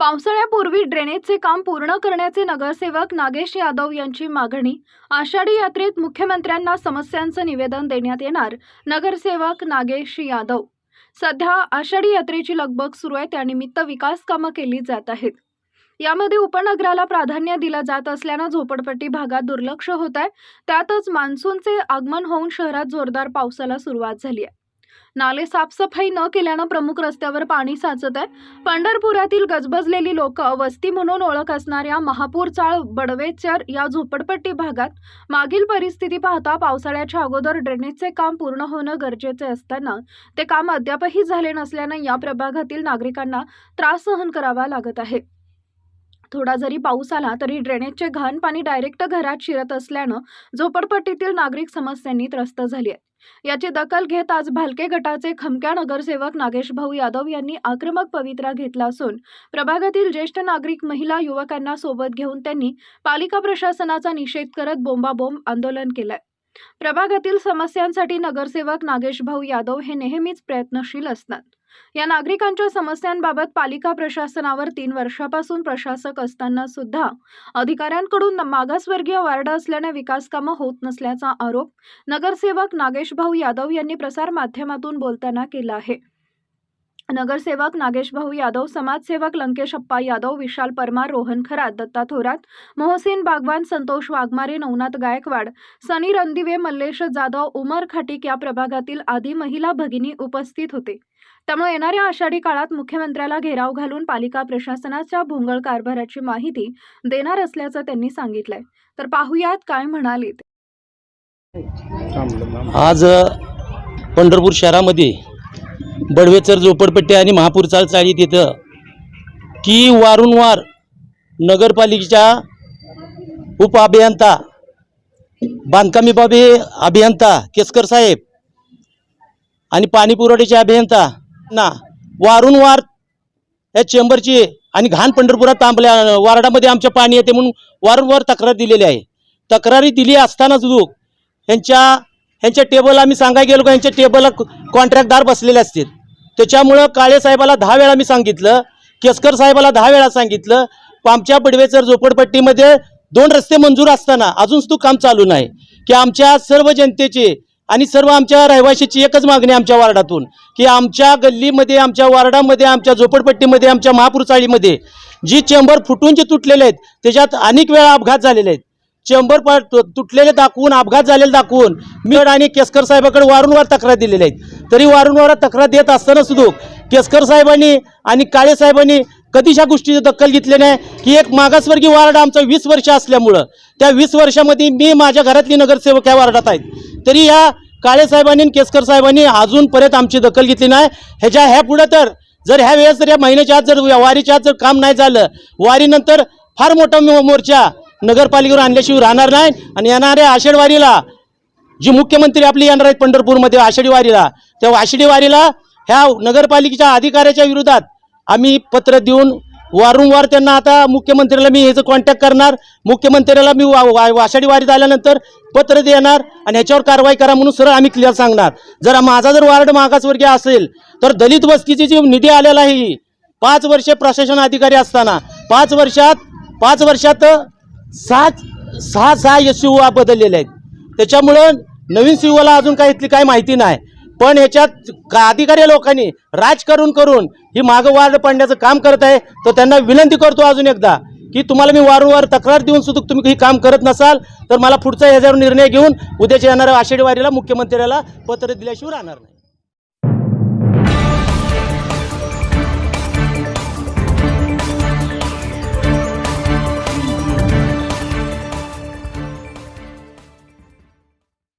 पावसाळ्यापूर्वी ड्रेनेजचे काम पूर्ण करण्याचे नगरसेवक नागेश यादव यांची मागणी. आषाढी यात्रेत मुख्यमंत्र्यांना समस्यांचं निवेदन देण्यात येणार नगरसेवक नागेश यादव. सध्या आषाढी यात्रेची लगबग सुरू आहे त्यानिमित्त विकास कामं केली जात आहेत. यामध्ये उपनगराला प्राधान्य दिलं जात असल्यानं झोपडपट्टी भागात दुर्लक्ष होत आहे. त्यातच मान्सूनचे आगमन होऊन शहरात जोरदार पावसाला सुरुवात झाली आहे. नाले साफसफाई न केल्यानं प्रमुख रस्त्यावर पाणी साचत आहे. पंढरपुरातील गजबजलेली लोक वस्ती म्हणून ओळख असणाऱ्या महापूर चाळ बडवेचर या झोपडपट्टी भागात मागील परिस्थिती पाहता पावसाळ्याच्या अगोदर ड्रेनेजचे काम पूर्ण होणं गरजेचे असताना ते काम अद्यापही झाले नसल्यानं या प्रभागातील नागरिकांना त्रास सहन करावा लागत आहे. थोडा जरी पाऊस आला तरी ड्रेनेजचे घाण पाणी डायरेक्ट घरात शिरत असल्यानं झोपडपट्टीतील नागरिक समस्यांनी त्रस्त झाली आहेत. याची दखल घेत आज भालके गटाचे खमक्या नगरसेवक नागेश भाऊ यादव यांनी आक्रमक पवित्रा घेतला असून प्रभागातील ज्येष्ठ नागरिक महिला युवकांना सोबत घेऊन त्यांनी पालिका प्रशासनाचा निषेध करत बोंबाबोंब आंदोलन केलंय. प्रभागातील समस्यांसाठी नगरसेवक नागेश भाऊ यादव हे नेहमीच प्रयत्नशील असतात. या नागरिकांच्या समस्यांबाबत पालिका प्रशासनावर तीन वर्षापासून प्रशासक असताना सुद्धा अधिकाऱ्यांकडून मागासवर्गीय वार्ड असल्याने विकास कामं होत नसल्याचा आरोप नगरसेवक नागेश भाऊ यादव यांनी प्रसार माध्यमातून बोलताना केला आहे. नगरसेवक नागेश भाऊ यादव समाजसेवक लंकेश अप्पा यादव विशाल परमार रोहन खरात दत्ता थोरात मोहसिन बागवान संतोष वाघमारे नवनाथ गायकवाड सनी रणदिवे मल्लेश जाधव उमर खाटीक या प्रभागातील आदी महिला भगिनी उपस्थित होते. त्यामुळे येणाऱ्या आषाढी काळात मुख्यमंत्र्याला घेराव घालून पालिका प्रशासनाच्या भोंगळ कारभाराची माहिती देणार असल्याचं त्यांनी सांगितलंय. तर पाहुयात काय म्हणाले आज पंढरपूर शहरामध्ये बडवेचर झोपडपट्टी आणि महापूर चाल चाळी तिथं की वारंवार नगरपालिकेच्या उप अभियंता बांधकामी बाबी अभियंता केसकर साहेब आणि पाणी पुरवठ्याचे अभियंता ना वारंवार या चेंबरची आणि घाण पंढरपुरात तांबल्या वार्डामध्ये आमच्या पाणी येते म्हणून वारंवार तक्रार दिलेली आहे. तक्रारी दिली असताना लोक यांच्या ह्यांच्या टेबल आम्ही सांगायला गेलो का यांच्या टेबलला कॉन्ट्रॅक्टदार बसलेले असतील. त्याच्यामुळं काळे साहेबाला दहा वेळा मी सांगितलं केसकर साहेबाला दहा वेळा सांगितलं. आमच्या बडवेचर झोपडपट्टीमध्ये दोन रस्ते मंजूर असताना अजून तू काम चालू नाही. की आमच्या सर्व जनतेचे आणि सर्व आमच्या रहिवाशीची एकच मागणी आमच्या वार्डातून की आमच्या गल्लीमध्ये आमच्या वार्डामध्ये आमच्या झोपडपट्टीमध्ये आमच्या महापूर चाळीमध्ये जी चेंबर फुटून जे तुटलेले आहेत त्याच्यात अनेक वेळा अपघात झालेले आहेत. चेंबर तुटलेले दाखवून अपघात झालेले दाखवून मी आणि केसकर साहेबाकडे वारंवार तक्रार दिलेल्या आहेत. तरी वारंवार तक्रार देत असताना सुद्धा केसकर साहेबांनी आणि काळे साहेबांनी कधीच ह्या गोष्टीची दखल घेतली नाही की एक मागासवर्गीय वार्ड आमचा वीस वर्ष असल्यामुळं. त्या वीस वर्षामध्ये मी माझ्या घरातली नगरसेवक या वार्डात आहेत. तरी या काळे साहेबांनी आणि केसकर साहेबांनी अजूनपर्यंत आमची दखल घेतली नाही. ह्याच्या ह्या पुढं तर जर ह्या वेळेस जर या महिन्याच्या आत जर वारीच्या आत जर काम नाही झालं वारीनंतर फार मोठा मोर्चा नगरपालिकेवर आणल्याशिवाय राहणार नाही. आणि येणाऱ्या आषाढवारीला जी मुख्यमंत्री आपली येणार आहेत पंढरपूरमध्ये आषाढी वारीला त्या आषाढी वारीला ह्या नगरपालिकेच्या अधिकाऱ्याच्या विरोधात आम्ही पत्र देऊन वारंवार त्यांना आता मुख्यमंत्र्याला मी ह्याचं कॉन्टॅक्ट करणार मुख्यमंत्र्याला मी वा वा- आषाढी वारीत आल्यानंतर पत्र देणार आणि ह्याच्यावर कारवाई करा म्हणून सरळ आम्ही क्लिअर सांगणार. जर माझा जर वार्ड मागासवर्गीय असेल तर दलित वस्तीची जी निधी आलेला आहे ही पाच वर्षे प्रशासन अधिकारी असताना पाच वर्षात पाच वर्षात सहा सहा सहा एस यू बदललेले आहेत. त्याच्यामुळं नवीन सीओला अजून काही इथली काही माहिती नाही. पण याच्यात का- अधिकारी लोकांनी? राजकारण करून ही मागं वाढ पाडण्याचं काम करत आहे. तर त्यांना विनंती करतो अजून एकदा की तुम्हाला मी वारंवार तक्रार देऊन सुद्धा तुम्ही ही काम करत नसाल तर मला पुढचा ह्याच्यावर निर्णय घेऊन उद्याच्या येणाऱ्या आषाढी वारीला मुख्यमंत्र्याला पत्र दिल्याशिवाय राहणार नाही.